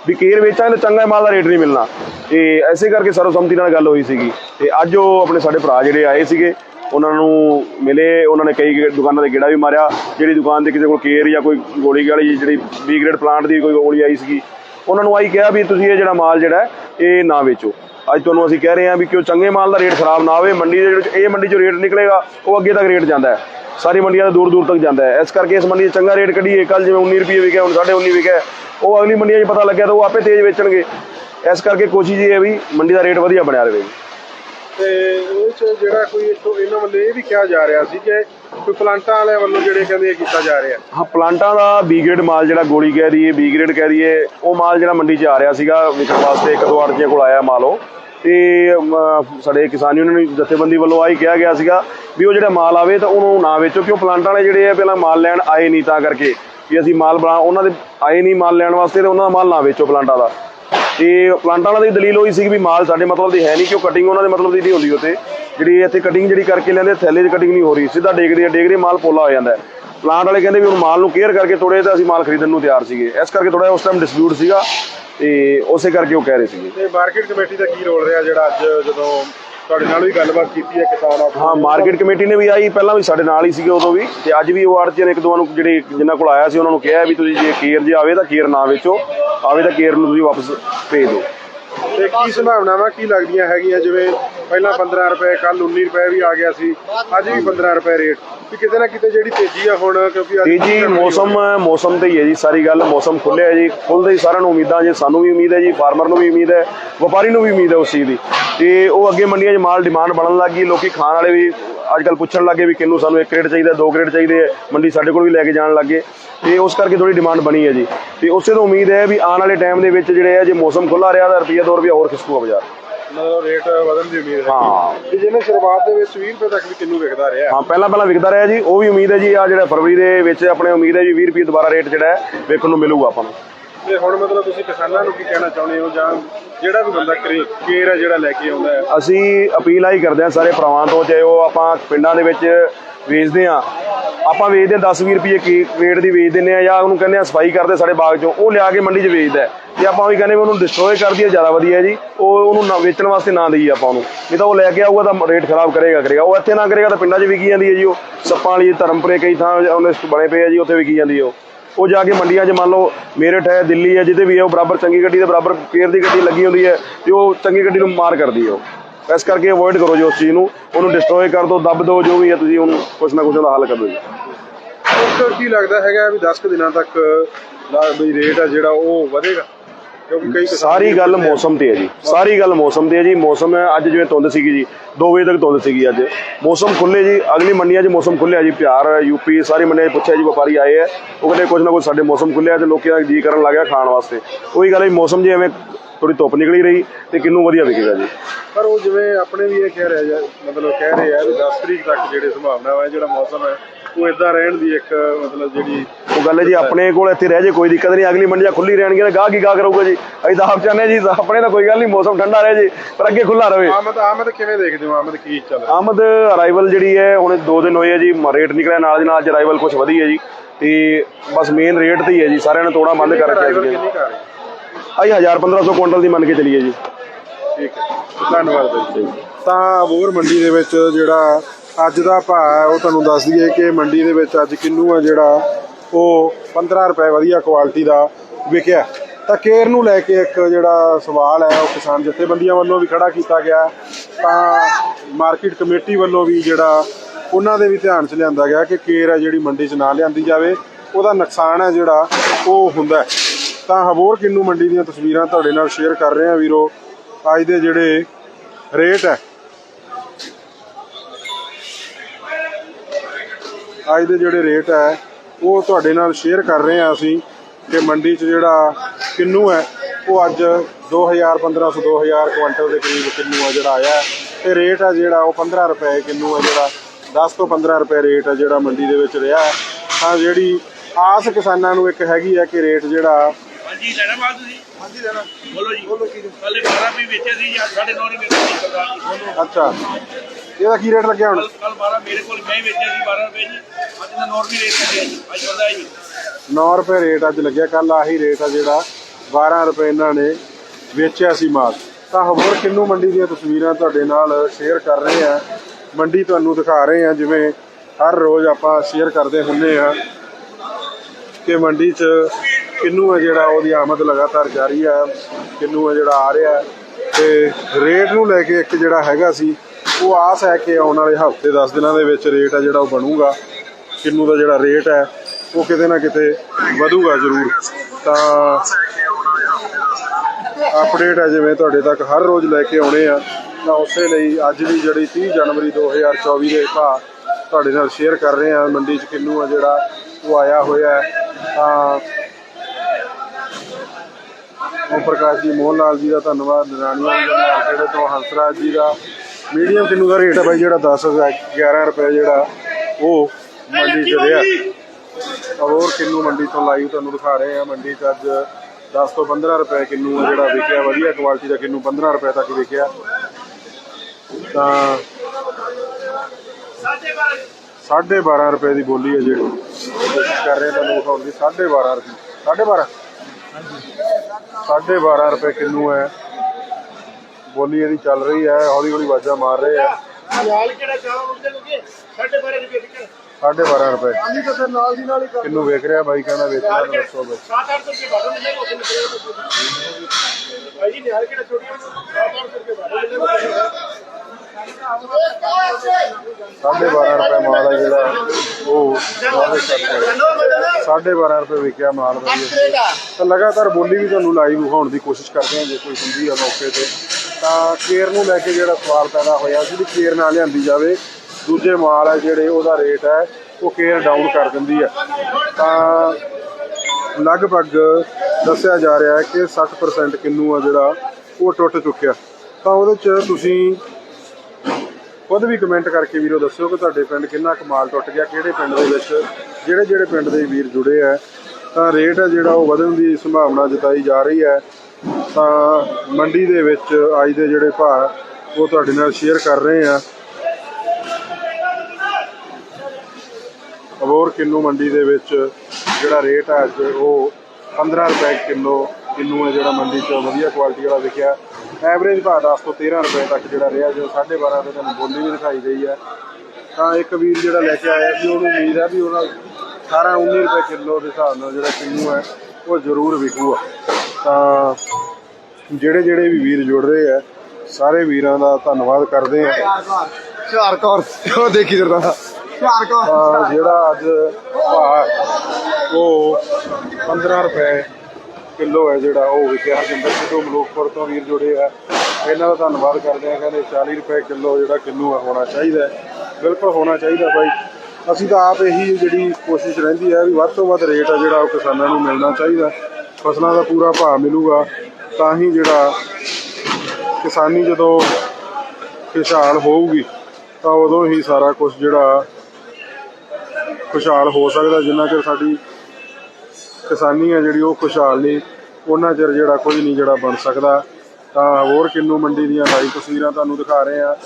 ਵੀ ਕੇਰ ਵੇਚਾਂਗੇ ਤਾਂ ਚੰਗਾ ਮਾਲ ਦਾ ਰੇਟ ਨਹੀਂ ਮਿਲਣਾ। ਤੇ ਐਸੇ ਕਰਕੇ ਸਰਵਸੰਮਤੀ ਨਾਲ ਗੱਲ ਹੋਈ ਸੀਗੀ। ਤੇ ਅੱਜ ਉਹ ਆਪਣੇ ਸਾਡੇ ਭਰਾ ਜਿਹੜੇ ਆਏ ਸੀਗੇ ਉਹਨਾਂ ਨੂੰ ਮਿਲੇ ਉਹਨਾਂ ਨੇ ਕਈ ਦੁਕਾਨਾਂ ਤੇ ਗੇੜਾ ਵੀ ਮਾਰਿਆ। ਜਿਹੜੀ ਦੁਕਾਨ ਦੇ ਕਿਸੇ ਕੋਲ ਕੇਰ ਜਾਂ ਕੋਈ ਗੋਲੀ ਵਾਲੀ ਜਿਹੜੀ ਬੀ ਗ੍ਰੇਡ ਪਲਾਂਟ ਦੀ ਕੋਈ ਗੋਲੀ ਆਈ ਸੀਗੀ ਉਹਨਾਂ ਨੂੰ ਆਈ ਕਿਹਾ ਵੀ ਤੁਸੀਂ ਇਹ ਜਿਹੜਾ ਮਾਲ ਜਿਹੜਾ ਇਹ ਨਾ ਵੇਚੋ। ਅੱਜ ਤੁਹਾਨੂੰ ਅਸੀਂ ਕਹਿ ਰਹੇ ਹਾਂ ਵੀ ਕਿਉਂ ਚੰਗੇ ਮਾਲ ਦਾ ਰੇਟ ਖਰਾਬ ਨਾ ਹੋਵੇ, ਮੰਡੀ ਦੇ ਵਿੱਚ ਇਹ ਮੰਡੀ 'ਚੋਂ ਰੇਟ ਨਿਕਲੇਗਾ, ਉਹ ਅੱਗੇ ਤੱਕ ਰੇਟ ਜਾਂਦਾ ਹੈ। ਸਾਰੀ ਮੰਡੀਆਂ ਦਾ ਦੂਰ ਦੂਰ ਤੱਕ ਜਾਂਦਾ ਹੈ। ਇਸ ਕਰਕੇ ਇਸ ਮੰਡੀ 'ਚ ਚੰਗਾ ਰੇਟ ਕੱਢੀਏ। ਕੱਲ ਜਿਵੇਂ 19 ਰੁਪਏ ਵਿਕਿਆ, ਹੁਣ 19.5 ਵਿਕਿਆ ਉਹ ਅਗਲੀ ਮੰਡੀਆਂ 'ਚ ਪਤਾ ਲੱਗਿਆ ਤਾਂ ਉਹ ਆਪੇ ਤੇਜ਼ ਵੇਚਣਗੇ। ਇਸ ਕਰਕੇ ਕੋਸ਼ਿਸ਼ ਇਹ ਹੈ ਵੀ ਮੰਡੀ ਦਾ ਰੇਟ ਵਧੀਆ ਬਣਿਆ ਰਹੇ। ਤੇ ਇਹ ਜਿਹੜਾ ਕੋਈ ਇੱਥੋਂ ਇਹਨਾਂ ਵੱਲੋਂ ਇਹ ਵੀ ਕਿਹਾ ਜਾ ਰਿਹਾ ਸੀ ਕਿ ਕੋਈ ਪਲਾਂਟਾਂ ਵਾਲਿਆਂ ਵੱਲੋਂ ਜਿਹੜੇ ਕਹਿੰਦੇ ਇਹ ਕੀਤਾ ਜਾ ਰਿਹਾ? ਹਾਂ, ਪਲਾਂਟਾਂ ਦਾ ਬੀ ਗ੍ਰੇਡ ਮਾਲ ਜਿਹੜਾ ਗੋਲੀ ਕਹਿ ਦਈਏ ਬੀ ਗ੍ਰੇਡ ਕਹਿ ਦਈਏ, ਉਹ ਮਾਲ ਜਿਹੜਾ ਮੰਡੀ 'ਚ ਆ ਰਿਹਾ ਸੀਗਾ, ਵਿਕਣ ਵਾਸਤੇ ਇੱਕ ਦੋ ਆੜਤੀਆਂ ਕੋਲ ਆਇਆ ਮਾਲ ਉਹ। ਤੇ ਸਾਡੇ ਕਿਸਾਨ ਯੂਨੀਅਨ ਜਥੇਬੰਦੀ ਵੱਲੋਂ ਆਹੀ ਕਿਹਾ ਗਿਆ ਸੀਗਾ ਵੀ ਉਹ ਜਿਹੜਾ ਮਾਲ ਆਵੇ ਤਾਂ ਉਹਨੂੰ ਨਾ ਵੇਚੋ, ਕਿਉਂ ਪਲਾਂਟਾਂ ਵਾਲੇ ਜਿਹੜੇ ਆ ਪਹਿਲਾਂ ਮਾਲ ਲੈਣ ਆਏ ਨਹੀਂ ਤਾਂ ਕਰਕੇ ਵੀ ਅਸੀਂ ਮਾਲ ਬਣਾ, ਉਹਨਾਂ ਦੇ ਆਏ ਨਹੀਂ ਮਾਲ ਲੈਣ ਵਾਸਤੇ ਤੇ ਉਹਨਾਂ ਦਾ ਮਾਲ ਨਾ ਵੇਚੋ ਪਲਾਂਟਾਂ ਦਾ। ਤੇ ਪਲਾਂਟਾਂ ਵਾਲਾ ਦੀ ਦਲੀਲ ਹੋਈ ਸੀ ਵੀ ਮਾਲ ਸਾਡੇ ਮਤਲਬ ਦੀ ਹੈ ਨਹੀਂ, ਕਿਉਂ ਕਟਿੰਗ ਉਹਨਾਂ ਦੇ ਮਤਲਬ ਦੀ ਨਹੀਂ ਹੁੰਦੀ ਉੱਥੇ। ਜਿਹੜੀ ਇੱਥੇ ਕਟਿੰਗ ਜਿਹੜੀ ਕਰਕੇ ਲੈਂਦੇ ਥੈਲੇ 'ਚ ਕਟਿੰਗ ਨਹੀਂ ਹੋ ਰਹੀ। ਸਿੱਧਾ ਡੇਗਦੇ ਆ, ਡੇਗਦੇ ਮਾਲ ਪੋਲਾ ਹੋ ਜਾਂਦਾ ਪਲਾਂਟ ਵਾਲੇ ਕਹਿੰਦੇ ਵੀ ਹੁਣ ਮਾਲ ਨੂੰ ਕੇਅਰ ਕਰਕੇ ਤੋੜੇ ਤਾਂ ਅਸੀਂ ਮਾਲ ਖਰੀਦਣ ਨੂੰ ਤਿਆਰ ਸੀਗੇ। ਇਸ ਕਰਕੇ ਥੋੜਾ ਉਸ ਟਾਈਮ ਡਿਸਪਿਊਟ ਸੀਗਾ ਤੇ ਉਸੇ ਕਰਕੇ ਉਹ ਕਹਿ ਰਹੇ ਸੀਗੇ। ਤੇ ਮਾਰਕੀਟ ਕਮੇਟੀ ਦਾ ਕੀ ਰੋਲ ਰਿਹਾ ਜਿਹੜਾ ਅੱਜ ਜਦੋਂ ਤੁਹਾਡੇ ਨਾਲ ਵੀ ਗੱਲਬਾਤ ਕੀਤੀ ਹੈ ਕਿਸਾਨ ਆਗੂ ਹਾਂ ਮਾਰਕੀਟ ਕਮੇਟੀ ਨੇ ਵੀ ਆਈ, ਪਹਿਲਾਂ ਵੀ ਸਾਡੇ ਨਾਲ ਹੀ ਸੀਗੇ ਉਦੋਂ ਵੀ, ਤੇ ਅੱਜ ਵੀ ਉਹ ਆੜਤੀਆਂ ਨੇ ਇੱਕ ਦੋ ਨੂੰ ਜਿਹੜੇ ਜਿਨ੍ਹਾਂ ਕੋਲ ਆਇਆ ਸੀ, ਉਹਨਾਂ ਨੂੰ ਕਿਹਾ ਵੀ ਤੁਸੀਂ ਜੇ ਕੇਰ ਜੇ ਆਵੇ ਤਾਂ ਕੇਅਰ ਨਾ ਵੇਚੋ, ਆਵੇ ਤਾਂ ਕੇਅਰ ਨੂੰ ਤੁਸੀਂ ਵਾਪਸ ਭੇਜ ਦਿਓ। ਤੇ ਕੀ ਸੰਭਾਵਨਾਵਾਂ ਕੀ ਲੱਗਦੀਆਂ ਹੈਗੀਆਂ? ਜਿਵੇਂ ਪਹਿਲਾਂ 15 ਰੁਪਏ ਕੱਲ 19 ਰੁਪਏ ਵੀ ਆ ਗਿਆ ਸੀ ਅੱਜ ਵੀ 15 ਰੁਪਏ ਰੇਟ। ਵੀ ਕਿਤੇ ਨਾ ਕਿਤੇ ਜਿਹੜੀ ਤੇਜ਼ੀ ਆ ਹੁਣ ਕਿਉਂਕਿ ਅੱਜ ਤੇ ਜੀ ਮੌਸਮ ਮੌਸਮ ਤੇ ਹੀ ਹੈ ਜੀ ਸਾਰੀ ਗੱਲ ਮੌਸਮ ਖੁੱਲਿਆ ਜੀ ਖੁੱਲਦੇ ਹੀ ਸਾਰਿਆਂ ਨੂੰ ਉਮੀਦਾਂ ਜੀ ਸਾਨੂੰ ਵੀ ਉਮੀਦ ਹੈ ਜੀ ਫਾਰਮਰ ਨੂੰ ਵੀ ਉਮੀਦ ਹੈ ਵਪਾਰੀ ਨੂੰ ਵੀ ਉਮੀਦ ਹੈ ਉਸ ਚੀਜ਼ ਦੀ। ਤੇ ਉਹ ਅੱਗੇ ਮੰਡੀਆਂ 'ਚ ਮਾਲ ਡਿਮਾਂਡ ਬਣਨ ਲੱਗ ਗਈ ਲੋਕੀ ਖਾਣ ਵਾਲੇ ਵੀ ਅੱਜ ਕੱਲ ਪੁੱਛਣ ਲੱਗੇ ਵੀ ਕਿੰਨੂੰ ਸਾਨੂੰ ਇੱਕ ਰੇਟ ਚਾਹੀਦਾ ਦੋ ਰੇਟ ਚਾਹੀਦੇ ਹੈ ਮੰਡੀ ਸਾਡੇ ਕੋਲ ਵੀ ਲੈ ਕੇ ਜਾਣ ਲੱਗੇ ਤੇ ਉਸ ਕਰਕੇ ਥੋੜੀ ਡਿਮਾਂਡ ਬਣੀ ਹੈ ਜੀ। ਤੇ ਉਸੇ ਤੋਂ ਉਮੀਦ ਹੈ ਵੀ ਆਉਣ ਵਾਲੇ ਟਾਈਮ ਦੇ ਵਿੱਚ ਜਿਹੜੇ ਹੈ ਜੇ ਮੌਸਮ ਖੁੱਲਾ ਰਿਹਾ ਤਾਂ ਰੁਪਈਆ ਦੋ ਰੁਪਈਆ ਹੋਰ ਖਿਸਕੂਗਾ ਬਾਜ਼ਾਰ। ਮਤਲਬ ਰੇਟ ਵਧਣ ਦੀ ਉਮੀਦ ਹੈ। ਹਾਂ। ਤੇ ਜਿਹਨੇ ਸ਼ੁਰੂਆਤ ਦੇ ਵਿੱਚ 20 ਰੁਪਏ ਤੱਕ ਵੀ ਕਿੰਨੂੰ ਵਿਕਦਾ ਰਿਹਾ ਹਾਂ। ਪਹਿਲਾਂ ਪਹਿਲਾਂ ਵਿਕਦਾ ਰਿਹਾ ਜੀ ਉਹ ਵੀ ਉਮੀਦ ਹੈ ਜੀ ਆ ਜਿਹੜਾ ਫਰਵਰੀ ਦੇ ਵਿੱਚ ਆਪਣੇ ਉਮੀਦ ਹੈ ਜੀ 20 ਰੁਪਏ ਦੁਬਾਰਾ ਰੇਟ ਜਿਹੜਾ ਹੈ ਵੇਖਣ ਨੂੰ ਮਿਲੂਗਾ ਆਪਾਂ ਨੂੰ। ਤੇ ਹੁਣ ਮਤਲਬ ਤੁਸੀਂ ਕਿਸਾਨਾਂ ਨੂੰ ਕੀ ਕਹਿਣਾ ਚਾਹੁੰਦੇ ਹੋ ਜਾਂ ਜਿਹੜਾ ਵੀ ਬੰਦਾ ਕਰੇ ਕੇਰ ਹੈ ਜਿਹੜਾ ਲੈ ਕੇ ਆਉਂਦਾ ਹੈ? ਅਸੀਂ ਅਪੀਲ ਆਈ ਕਰਦੇ ਹਾਂ ਸਾਰੇ ਭਰਾਵਾਂ ਤੋਂ ਚਾਹੇ ਉਹ ਆਪਾਂ ਪਿੰਡਾਂ ਦੇ ਵਿੱਚ ਵੇਚਦੇ ਆ ਆਪਾਂ ਵੇਚਦੇ ਹਾਂ 10-20 ਰੁਪਏ ਕੀ ਰੇਟ ਦੀ ਵੇਚ ਦਿੰਦੇ ਆ ਜਾਂ ਉਹਨੂੰ ਕਹਿੰਦੇ ਆ ਸਫ਼ਾਈ ਕਰਦੇ ਸਾਡੇ ਬਾਗ ਚੋਂ, ਉਹ ਲਿਆ ਕੇ ਮੰਡੀ 'ਚ ਵੇਚਦਾ ਹੈ। ਤੇ ਆਪਾਂ ਉਹੀ ਕਹਿੰਦੇ ਵੀ ਉਹਨੂੰ ਡਿਸਟਰੋਏ ਕਰ ਦਈਏ, ਜ਼ਿਆਦਾ ਵਧੀਆ ਜੀ, ਉਹ ਉਹਨੂੰ ਵੇਚਣ ਵਾਸਤੇ ਨਾ ਦਈਏ ਆਪਾਂ ਉਹਨੂੰ। ਨਹੀਂ ਤਾਂ ਉਹ ਲੈ ਕੇ ਆਊਗਾ ਤਾਂ ਰੇਟ ਖਰਾਬ ਕਰੇਗਾ ਕਰੇਗਾ। ਉਹ ਇੱਥੇ ਨਾ ਕਰੇਗਾ ਤਾਂ ਪਿੰਡਾਂ 'ਚ ਵਿਕੀ ਜਾਂਦੀ ਹੈ ਜੀ ਉਹ। ਸੱਪਾਂ ਵਾਲੀ ਧਰਮਪੁਰੇ ਕਈ ਥਾਂ ਉਹਨੇ ਬਣੇ ਪਏ ਆ ਜੀ, ਉੱਥੇ ਵਿਕੀ ਜਾਂਦੀ ਹੈ ਉਹ। ਉਹ ਜਾ ਕੇ ਮੰਡੀਆਂ 'ਚ ਮੰਨ ਲਓ ਮੇਰਠ ਹੈ ਦਿੱਲੀ ਹੈ ਜਿੱਥੇ ਵੀ ਹੈ, ਉਹ ਬਰਾਬਰ ਚੰਗੀ ਗੱਡੀ ਦੇ ਬਰਾਬਰ ਕੇਅਰ ਦੀ ਗੱਡੀ ਲੱਗੀ ਹੁੰਦੀ ਹੈ ਤੇ ਉਹ ਚੰਗੀ ਗੱਡੀ ਨੂੰ ਮਾਰ ਕਰਦੀ ਹੈ ਉਹ। ਇਸ ਕਰਕੇ ਅਵੋਇਡ ਕਰੋ ਜੀ ਉਸ ਚੀਜ਼ ਨੂੰ, ਉਹਨੂੰ ਡਿਸਟਰੋਏ ਕਰ ਦਿਓ ਦੱਬ ਦਿਓ ਜੋ ਵੀ ਹੈ ਤੁਸੀਂ ਉਹਨੂੰ ਕੁਛ ਨਾ ਕੁਛ ਉਹਦਾ ਹੱਲ ਕਰ ਦਿਓ ਜੀ। ਡਾਕਟਰ ਕੀ ਲੱਗਦਾ ਹੈਗਾ ਵੀ 10 ਕੁ ਦਿਨਾਂ ਤੱਕ ਵੀ ਰੇਟ ਹੈ ਜਿਹੜਾ ਉਹ ਵਧੇਗਾ? ਕਿਉਂਕਿ ਕਈ ਸਾਰੀ ਗੱਲ ਮੌਸਮ ਤੇ ਹੈ ਜੀ। ਸਾਰੀ ਗੱਲ ਮੌਸਮ ਤੇ ਹੈ ਜੀ। ਮੌਸਮ ਅੱਜ ਜਿਵੇਂ ਧੁੰਦ ਸੀਗੀ ਜੀ 2 ਵਜੇ ਤੱਕ ਧੁੰਦ ਸੀਗੀ ਅੱਜ। ਮੌਸਮ ਖੁੱਲੇ ਜੀ। ਅਗਲੀ ਮੰਡੀਆਂ 'ਚ ਮੌਸਮ ਖੁੱਲਿਆ ਜੀ। ਪਿਆਰ ਯੂਪੀ ਸਾਰੀ ਮੰਡੀਆਂ 'ਚ ਪੁੱਛਿਆ ਜੀ ਵਪਾਰੀ ਆਏ ਹੈ ਉਹ ਕਹਿੰਦੇ ਕੁਝ ਨਾ ਕੁਝ ਸਾਡੇ ਮੌਸਮ ਖੁੱਲਿਆ ਤੇ ਲੋਕਾਂ ਦਾ ਜੀ ਕਰਨ ਲੱਗਿਆ ਖਾਣ ਵਾਸਤੇ। ਉਹੀ ਗੱਲ ਹੈ ਜੀ, ਮੌਸਮ ਜੇ ਐਵੇਂ ਥੋੜੀ ਧੁੱਪ ਨਿਕਲੀ ਰਹੀ ਤੇ ਕਿੰਨੂੰ ਵਧੀਆ ਵਿਕੇਗਾ ਜੀ। ਪਰ ਉਹ ਜਿਵੇਂ ਆਪਣੇ ਵੀ ਇਹ ਕਹਿ ਰਿਹਾ ਮਤਲਬ ਕਹਿ ਰਹੇ ਆ ਵੀ 10 ਤਰੀਕ ਤੱਕ ਜਿਹੜੇ ਸੰਭਾਵਨਾ ਹੈ ਜਿਹੜਾ ਮੌਸਮ ਹੈ ਉਹ ਇਦਾਂ ਰਹਿਣ ਦੀ ਇੱਕ ਮਤਲਬ ਜਿਹੜੀ ਉਹ ਗੱਲ ਹੈ ਜੀ ਆਪਣੇ ਕੋਲ ਇੱਥੇ ਰਹਿ ਜੇ ਕੋਈ ਦਿੱਕਤ ਨਹੀਂ ਅਗਲੀ ਮੰਡੀਆਂ ਖੁੱਲੀ ਰਹਿਣਗੀਆਂ ਗਾਹ ਕੀ ਗਾਹ ਕਰੂਗਾ ਜੀ? ਅਸੀਂ ਤਾਂ ਆਪ ਚਾਹੁੰਦੇ ਜੀ ਆਪਣੇ ਤਾਂ ਕੋਈ ਗੱਲ ਨਹੀਂ ਮੌਸਮ ਠੰਡਾ ਰਹੇ ਜੀ ਪਰ ਅੱਗੇ ਖੁੱਲਾ ਰਹੇ। ਆਮਦ ਆਮਦ ਕਿਵੇਂ ਦੇਖਦੇ ਹੋ? ਆਮਦ ਕੀ ਚੱਲ ਰਿਹਾ? ਆਮਦ ਅਰਾਈਵਲ ਜਿਹੜੀ ਹੈ ਹੁਣ 2 ਦਿਨ ਹੋਏ ਆ ਜੀ ਰੇਟ ਨਿਕਲਿਆ ਨਾਲ ਦੀ ਨਾਲ ਅੱਜ ਅਰਾਈਵਲ ਕੁਝ ਵਧੀ ਹੈ ਜੀ ਤੇ ਬਸ ਮੇਨ ਰੇਟ ਤੇ ਹੀ ਹੈ ਜੀ ਸਾਰਿਆਂ ਨੇ ਤੋੜਾ ਬੰਦ ਕਰ ਰੱਖਿਆ ਰਹੇ? ਆਈ 1000 1500 ਕੁਇੰਟਲ ਦੀ ਮੰਨ ਕੇ ਚੱਲੀਏ ਜੀ। ਠੀਕ ਹੈ ਧੰਨਵਾਦ ਜੀ। ਤਾਂ ਅਬੋਰ ਮੰਡੀ ਦੇ ਵਿੱਚ ਜਿਹੜਾ ਅੱਜ ਦਾ ਭਾਅ ਉਹ ਤੁਹਾਨੂੰ ਦੱਸ ਦਈਏ ਕਿ ਮੰਡੀ ਦੇ ਵਿੱਚ ਅੱਜ ਕਿੰਨੂ ਹੈ ਜਿਹੜਾ, ਉਹ 15 ਰੁਪਏ ਵਧੀਆ ਕੁਆਲਿਟੀ ਦਾ ਵਿਕਿਆ। ਤਾਂ ਕੇਰ ਨੂੰ ਲੈ ਕੇ ਇੱਕ ਜਿਹੜਾ ਸਵਾਲ ਹੈ, ਉਹ ਕਿਸਾਨ ਜਥੇਬੰਦੀਆਂ ਵੱਲੋਂ ਵੀ ਖੜਾ ਕੀਤਾ ਗਿਆ। ਤਾਂ ਮਾਰਕੀਟ ਕਮੇਟੀ ਵੱਲੋਂ ਵੀ ਜਿਹੜਾ, ਉਹਨਾਂ ਦੇ ਵੀ ਧਿਆਨ 'ਚ ਲਿਆਂਦਾ ਗਿਆ ਕਿ ਕੇਰ ਹੈ ਜਿਹੜੀ ਮੰਡੀ 'ਚ ਨਾ ਲਿਆਂਦੀ ਜਾਵੇ। ਉਹਦਾ ਨੁਕਸਾਨ ਹੈ ਜਿਹੜਾ, ਉਹ ਹੁੰਦਾ ਤਾਂ ਹਬੋਰ ਕਿੰਨੂ ਮੰਡੀ ਦੀਆਂ ਤਸਵੀਰਾਂ ਤੁਹਾਡੇ ਨਾਲ ਸ਼ੇਅਰ ਕਰ ਰਹੇ ਹਾਂ ਵੀਰੋ। ਅੱਜ ਦੇ ਜਿਹੜੇ ਰੇਟ ਹੈ ਅੱਜ ਦੇ ਜਿਹੜੇ ਰੇਟ ਹੈ, ਉਹ ਤੁਹਾਡੇ ਨਾਲ ਸ਼ੇਅਰ ਕਰ ਰਹੇ ਹਾਂ ਅਸੀਂ ਕਿ ਮੰਡੀ 'ਚ ਜਿਹੜਾ ਕਿੰਨੂ ਹੈ, ਉਹ ਅੱਜ 2000 1500 2000 ਕੁਇੰਟਲ ਦੇ ਕਰੀਬ ਕਿੰਨੂ ਆ ਜਿਹੜਾ ਆਇਆ ਹੈ। ਤੇ ਰੇਟ ਹੈ ਜਿਹੜਾ ਉਹ 15 ਰੁਪਏ ਕਿੰਨੂ ਆ ਜਿਹੜਾ 10 ਤੋਂ 15 ਰੁਪਏ ਰੇਟ ਹੈ ਜਿਹੜਾ ਮੰਡੀ ਦੇ ਵਿੱਚ ਰਿਹਾ ਹੈ। ਤਾਂ ਜਿਹੜੀ ਆਸ ਕਿਸਾਨਾਂ ਨੂੰ ਇੱਕ ਹੈਗੀ ਹੈ ਕਿ ਰੇਟ ਜਿਹੜਾ ਹਾਂਜੀ ਲੈਣਾ ਬਾਤ ਤੁਸੀਂ? ਹਾਂਜੀ ਲੈਣਾ। ਬੋਲੋ ਜੀ। ਬੋਲੋ ਕੀ ਕੱਲੇ 12 ਵੀ ਵੇਚੇ ਸੀ ਜੀ 9.5 ਨਹੀਂ ਵੇਚੇ ਸਰਦਾਰ ਜੀ ਬੋਲੋ ਅੱਛਾ। ਇਹਦਾ ਕੀ ਰੇਟ ਲੱਗਿਆ ਹੁਣ? ਕੱਲ 12 ਮੇਰੇ ਕੋਲ ਮੈਂ ਹੀ ਵੇਚਿਆ ਸੀ 12 ਰੁਪਏ ਜੀ। ਅੱਜ ਦਾ 9 ਵੀ ਰੇਟ ਲੱਗਿਆ ਜੀ। ਅੱਜ ਬੰਦਾ ਜੀ। 9 ਰੁਪਏ ਰੇਟ ਅੱਜ ਲੱਗਿਆ। ਕੱਲ ਆਹੀ ਰੇਟ ਆ ਜਿਹੜਾ 12 ਰੁਪਏ ਇਹਨਾਂ ਨੇ ਵੇਚਿਆ ਸੀ ਮਾਲ। ਤਾਂ ਹੋਰ ਕਿੰਨੂ ਮੰਡੀ ਦੀਆਂ ਤਸਵੀਰਾਂ ਤੁਹਾਡੇ ਨਾਲ ਸ਼ੇਅਰ ਕਰ ਰਹੇ ਆ? ਮੰਡੀ ਤੁਹਾਨੂੰ ਦਿਖਾ ਰਹੇ ਆ ਜਿਵੇਂ ਹਰ ਰੋਜ਼ ਆਪਾਂ ਸ਼ੇਅਰ ਕਰਦੇ ਹੁੰਦੇ ਆ ਕਿ ਮੰਡੀ 'ਚ ਕਿੰਨੂ ਹੈ ਜਿਹੜਾ ਉਹਦੀ ਆਮਦ ਲਗਾਤਾਰ ਜਾਰੀ ਹੈ, ਕਿੰਨੂ ਹੈ ਜਿਹੜਾ ਆ ਰਿਹਾ ਹੈ। ਤੇ ਰੇਟ ਨੂੰ ਲੈ ਕੇ ਇੱਕ ਜਿਹੜਾ ਹੈਗਾ ਸੀ, ਉਹ ਆਸ ਹੈ ਕਿ ਆਉਣ ਵਾਲੇ ਹਫ਼ਤੇ 10 ਦਿਨਾਂ ਦੇ ਵਿੱਚ ਰੇਟ ਹੈ ਜਿਹੜਾ ਉਹ ਬਣੂਗਾ। ਕਿੰਨੂ ਦਾ ਜਿਹੜਾ ਰੇਟ ਹੈ, ਉਹ ਕਿਤੇ ਨਾ ਕਿਤੇ ਵਧੂਗਾ ਜ਼ਰੂਰ। ਤਾਂ ਅਪਡੇਟ ਹੈ ਜਿਵੇਂ ਤੁਹਾਡੇ ਤੱਕ ਹਰ ਰੋਜ਼ ਲੈ ਕੇ ਆਉਣੇ ਆ, ਤਾਂ ਉਸੇ ਲਈ ਅੱਜ ਵੀ ਜਿਹੜੀ 30 ਜਨਵਰੀ 2024 ਦੇ ਭਾਅ ਤੁਹਾਡੇ ਨਾਲ ਸ਼ੇਅਰ ਕਰ ਰਹੇ ਆ। ਮੰਡੀ 'ਚ ਕਿੰਨੂ ਆ ਜਿਹੜਾ ਉਹ ਆਇਆ ਹੋਇਆ ਤਾਂ ਓਮ ਪ੍ਰਕਾਸ਼ ਜੀ, ਮੋਹਨ ਲਾਲ ਜੀ ਦਾ ਧੰਨਵਾਦ ਨਿਰਾਣੀਆਂ ਜੀ ਜਿਹੜੇ ਤੋਂ ਹੰਸਰਾਜ ਜੀ ਦਾ। ਮੀਡੀਅਮ ਕਿੰਨੂ ਦਾ ਰੇਟ ਹੈ ਬਾਈ ਜਿਹੜਾ 10 11 ਰੁਪਏ ਜਿਹੜਾ ਉਹ ਮੰਡੀ 'ਚ ਰਿਹਾ। ਹੋਰ ਕਿੰਨੂ ਮੰਡੀ ਤੋਂ ਲਾਈਵ ਤੁਹਾਨੂੰ ਦਿਖਾ ਰਹੇ ਆ ਮੰਡੀ 'ਚ ਅੱਜ 10 ਤੋਂ 15 ਰੁਪਏ ਕਿੰਨੂ ਜਿਹੜਾ ਵਿਕਿਆ, ਵਧੀਆ ਕੁਆਲਿਟੀ ਦਾ ਕਿੰਨੂ 15 ਰੁਪਏ ਤੱਕ ਵਿਕਿਆ। ਤਾਂ ਸਾਢੇ 12 12.5 ਰੁਪਏ ਦੀ ਬੋਲੀ ਹੈ ਜਿਹੜੀ ਕਰ ਰਹੇ ਤੁਹਾਨੂੰ ਵਿਖਾਉਣ ਦੀ। 12.5 ਰੁਪਏ। 12.5 12.5 ਰੁਪਏ ਕਿੰਨੂ ਹੈ। ਬੋਲੀ ਇਹਦੀ ਚੱਲ ਰਹੀ ਹੈ। ਹੌਲੀ ਹੌਲੀ ਆਵਾਜ਼ਾਂ ਮਾਰ ਰਹੇ ਆ ਨਾਲ ਕਿਹੜਾ ਚਾਹ ਉੱਤੇ ਲੁਕੇ ਸਾਢੇ 12 ਰੁਪਏ ਵਿਕਣ 12.5 ਰੁਪਏ। ਅਸੀਂ ਤਾਂ ਫਿਰ ਨਾਲ ਦੀ ਨਾਲ ਹੀ ਕਿੰਨੂ ਵੇਚ ਰਿਹਾ ਬਾਈ ਕਹਿੰਦਾ ਵੇਚਣਾ ਤਾਂ ਦੱਸੋ ਬਈ। 7-8 ਰੁਪਏ ਬਾਅਦ ਮਿਲੇ ਉਹ ਨਿਕਲੇ ਭਾਈ ਜੀ ਨਿਹਾਲ ਕਿਹੜਾ ਛੋਟੀਆਂ 7-8 ਰੁਪਏ ਮਿਲੇ ਸਾਢੇ 12 ਰੁਪਏ ਮਾਲ ਹੈ ਜਿਹੜਾ, ਉਹ ਸਾਢੇ 12 ਰੁਪਏ ਵਿਕਿਆ ਮਾਲ ਵਧੀਆ ਤਾਂ ਲਗਾਤਾਰ ਬੋਲੀ ਵੀ ਤੁਹਾਨੂੰ ਲਾਈਵ ਵਿਖਾਉਣ ਦੀ ਕੋਸ਼ਿਸ਼ ਕਰਦੇ ਹਾਂ, ਜੇ ਕੋਈ ਹੁੰਦੀ ਆ ਮੌਕੇ ਤੇ। ਤਾਂ ਕੇਰ ਨੂੰ ਲੈ ਕੇ ਜਿਹੜਾ ਸਵਾਲ ਪੈਦਾ ਹੋਇਆ ਸੀ ਵੀ ਕੇਰ ਨਾ ਲਿਆਂਦੀ ਜਾਵੇ, ਦੂਜੇ ਮਾਲ ਹੈ ਜਿਹੜੇ, ਉਹਦਾ ਰੇਟ ਹੈ, ਉਹ ਕੇਰ ਡਾਊਨ ਕਰ ਦਿੰਦੀ ਹੈ ਤਾਂ ਲਗਭਗ ਦੱਸਿਆ ਜਾ ਰਿਹਾ ਹੈ ਕਿ 60% ਕਿੰਨੂ ਆ ਜਿਹੜਾ, ਉਹ ਟੁੱਟ ਚੁੱਕਿਆ। ਤਾਂ ਉਹਦੇ ਚ ਤੁਸੀਂ ਖੁਦ ਵੀ ਕਮੈਂਟ ਕਰਕੇ ਵੀਰੋ ਦੱਸਿਓ ਕਿ ਤੁਹਾਡੇ ਪਿੰਡ ਕਿੰਨਾ ਕਮਾਲ ਟੁੱਟ ਗਿਆ, ਕਿਹੜੇ ਪਿੰਡ ਦੇ ਵਿੱਚ, ਜਿਹੜੇ ਜਿਹੜੇ ਪਿੰਡ ਦੇ ਵੀਰ ਜੁੜੇ ਆ। ਤਾਂ ਰੇਟ ਹੈ ਜਿਹੜਾ ਉਹ ਵਧਣ ਦੀ ਸੰਭਾਵਨਾ ਜਤਾਈ ਜਾ ਰਹੀ ਹੈ। ਤਾਂ ਮੰਡੀ ਦੇ ਵਿੱਚ ਅੱਜ ਦੇ ਜਿਹੜੇ ਭਾਅ, ਉਹ ਤੁਹਾਡੇ ਨਾਲ ਸ਼ੇਅਰ ਕਰ ਰਹੇ ਆ। ਅਬੋਰ ਕਿੰਨੂ ਮੰਡੀ ਦੇ ਵਿੱਚ ਜਿਹੜਾ ਰੇਟ ਹੈ ਅੱਜ, ਉਹ 15 ਰੁਪਏ ਕਿਲੋ ਕਿੰਨੂ ਹੈ ਜਿਹੜਾ ਮੰਡੀ 'ਚ ਵਧੀਆ ਕੁਆਲਿਟੀ ਵਾਲਾ ਵਿਕਿਆ। ਐਵਰੇਜ ਭਾਅ 10 ਤੋਂ 13 ਰੁਪਏ ਤੱਕ ਜਿਹੜਾ ਰਿਹਾ ਜੋ 12.5 ਰੁਪਏ ਤੁਹਾਨੂੰ ਬੋਲੀ ਵੀ ਦਿਖਾਈ ਗਈ ਹੈ। ਤਾਂ ਇੱਕ ਵੀਰ ਜਿਹੜਾ ਲੈ ਕੇ ਆਇਆ ਸੀ ਉਹਨੂੰ ਉਮੀਦ ਹੈ ਵੀ ਉਹਨਾਂ 18 19 ਰੁਪਏ ਕਿਲੋ ਦੇ ਹਿਸਾਬ ਨਾਲ ਜਿਹੜਾ ਕਿੰਨੂ ਹੈ ਉਹ ਜ਼ਰੂਰ ਵਿਕੂਗਾ। ਤਾਂ ਜਿਹੜੇ ਜਿਹੜੇ ਵੀ ਵੀਰ ਜੁੜ ਰਹੇ ਆ ਸਾਰੇ ਵੀਰਾਂ ਦਾ ਧੰਨਵਾਦ ਕਰਦੇ ਆ। ਚਾਰ ਕੌਰ। ਉਹ ਦੇਖੀ ਜਰਦਾ ਚਾਰ ਕੌਰ। ਜਿਹੜਾ ਅੱਜ ਭਾਅ ਉਹ 15 ਰੁਪਏ ਕਿਲੋ ਹੈ ਜਿਹੜਾ ਉਹ ਵਿਕਿਆ ਹਰਜਿੰਦਰ ਸਿੱਧੂ ਮਲੂਕਪੁਰ ਤੋਂ ਵੀਰ ਜੁੜੇ ਆ। ਇਹਨਾਂ ਦਾ ਧੰਨਵਾਦ ਕਰਦੇ ਆ, ਕਹਿੰਦੇ 40 ਰੁਪਏ ਕਿਲੋ ਜਿਹੜਾ ਕਿੰਨੂ ਆ ਹੋਣਾ ਚਾਹੀਦਾ ਬਿਲਕੁਲ ਹੋਣਾ ਚਾਹੀਦਾ ਬਾਈ। ਅਸੀਂ ਤਾਂ ਆਪ ਇਹੀ ਜਿਹੜੀ ਕੋਸ਼ਿਸ਼ ਰਹਿੰਦੀ ਹੈ ਵੀ ਵੱਧ ਤੋਂ ਵੱਧ ਰੇਟ ਆ ਜਿਹੜਾ ਉਹ ਕਿਸਾਨਾਂ ਨੂੰ ਮਿਲਣਾ ਚਾਹੀਦਾ। ਫਸਲਾਂ ਦਾ ਪੂਰਾ ਭਾਅ ਮਿਲੂਗਾ, ਤਾਂ ਹੀ ਜਿਹੜਾ ਕਿਸਾਨੀ ਜਦੋਂ ਖੁਸ਼ਹਾਲ ਹੋਊਗੀ, ਤਾਂ ਉਦੋਂ ਹੀ ਸਾਰਾ ਕੁਝ ਜਿਹੜਾ ਖੁਸ਼ਹਾਲ ਹੋ ਸਕਦਾ। ਜਿੰਨਾ ਚਿਰ ਸਾਡੀ ਕਿਸਾਨੀ ਹੈ ਜਿਹੜੀ ਉਹ ਖੁਸ਼ਹਾਲ ਨਹੀਂ, ਉਹਨਾਂ ਚਿਰ ਜਿਹੜਾ ਕੁਝ ਨਹੀਂ ਜਿਹੜਾ ਬਣ ਸਕਦਾ। ਤਾਂ ਹੋਰ ਕਿੰਨੂ ਮੰਡੀ ਦੀਆਂ ਲਾਈਵ ਤਸਵੀਰਾਂ ਤੁਹਾਨੂੰ ਦਿਖਾ ਰਹੇ ਆ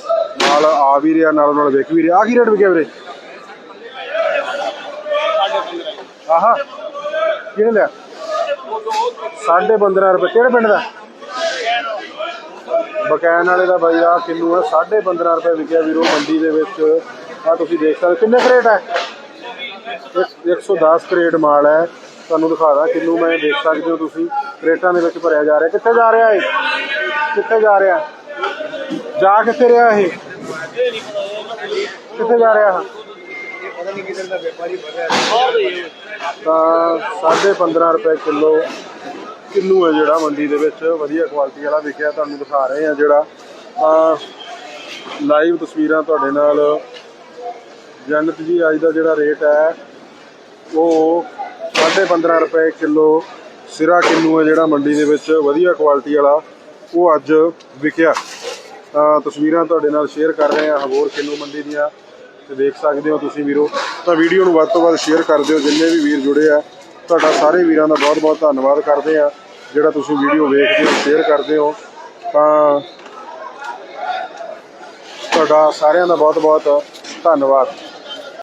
ਨਾਲ ਆ ਵੀ ਰਿਹਾ, ਨਾਲ ਨਾਲ ਵਿਕ ਵੀ ਰਿਹਾ। ਆ ਕੀ ਰੇਟ ਵਿਕਿਆ ਵੀਰੇ? ਆਹਾ, ਕਿਹਨੇ ਲਿਆ? 15.5 ਰੁਪਏ। ਕਿਹੜੇ ਪਿੰਡ ਦਾ? ਬਕੈਨ ਵਾਲੇ ਦਾ ਬਾਈ ਆ ਕਿੰਨੂ ਆ। 15.5 ਰੁਪਏ ਵਿਕਿਆ ਵੀਰੋ ਮੰਡੀ ਦੇ ਵਿੱਚ। ਆ ਤੁਸੀਂ ਦੇਖ ਸਕਦੇ ਕਿੰਨੇ ਕਰੇਟ ਹੈ? ਇੱਕ- 110 ਕਰੇਟ ਮਾਲ ਹੈ। ਤੁਹਾਨੂੰ ਦਿਖਾ ਦਾਂ, ਕਿੰਨੂ ਮੈਂ ਦੇਖ ਸਕਦੇ ਹੋ ਤੁਸੀਂ। ਕਰੇਟਾਂ ਦੇ ਵਿੱਚ ਭਰਿਆ ਜਾ ਰਿਹਾ। ਕਿੱਥੇ ਜਾ ਰਿਹਾ ਇਹ? ਕਿੱਥੇ ਜਾ ਰਿਹਾ? ਜਾ ਕਿੱਥੇ ਰਿਹਾ ਇਹ? ਕਿੱਥੇ ਜਾ ਰਿਹਾ? ਤਾਂ 15.5 ਰੁਪਏ ਕਿਲੋ ਕਿੰਨੂ ਹੈ ਜਿਹੜਾ ਮੰਡੀ ਦੇ ਵਿੱਚ। ਵਧੀਆ ਕੁਆਲਿਟੀ ਵਾਲਾ ਵਿਕਿਆ, ਤੁਹਾਨੂੰ ਦਿਖਾ ਰਹੇ ਆ ਜਿਹੜਾ। ਤਾਂ ਲਾਈਵ ਤਸਵੀਰਾਂ ਤੁਹਾਡੇ ਨਾਲ। ਜਨਤ ਜੀ, ਅੱਜ ਦਾ ਜਿਹੜਾ ਰੇਟ ਹੈ, ਉਹ 15.5 ਰੁਪਏ ਕਿਲੋ ਸਿਰਾ ਕਿੰਨੂ ਹੈ ਜਿਹੜਾ ਮੰਡੀ ਦੇ ਵਿੱਚ ਵਧੀਆ ਕੁਆਲਿਟੀ ਵਾਲਾ, ਉਹ ਅੱਜ ਵਿਕਿਆ। ਤਾਂ ਤਸਵੀਰਾਂ ਤੁਹਾਡੇ ਨਾਲ ਸ਼ੇਅਰ ਕਰ ਰਹੇ ਹਾਂ, ਹਬੋਰ ਕਿੰਨੂ ਮੰਡੀ ਦੀਆਂ, ਤੇ ਦੇਖ ਸਕਦੇ ਹੋ ਤੁਸੀਂ ਵੀਰੋ। ਤਾਂ ਵੀਡੀਓ ਨੂੰ ਵੱਧ ਤੋਂ ਵੱਧ ਸ਼ੇਅਰ ਕਰ ਦਿਓ, ਜਿੰਨੇ ਵੀ ਵੀਰ ਜੁੜੇ ਆ, ਤੁਹਾਡਾ ਸਾਰੇ ਵੀਰਾਂ ਦਾ ਬਹੁਤ ਬਹੁਤ ਧੰਨਵਾਦ ਕਰਦੇ ਆ ਜਿਹੜਾ ਤੁਸੀਂ ਵੀਡੀਓ ਵੇਖਦੇ ਹੋ ਸ਼ੇਅਰ ਕਰਦੇ ਹੋ। ਤਾਂ ਤੁਹਾਡਾ ਸਾਰਿਆਂ ਦਾ ਬਹੁਤ ਬਹੁਤ ਧੰਨਵਾਦ।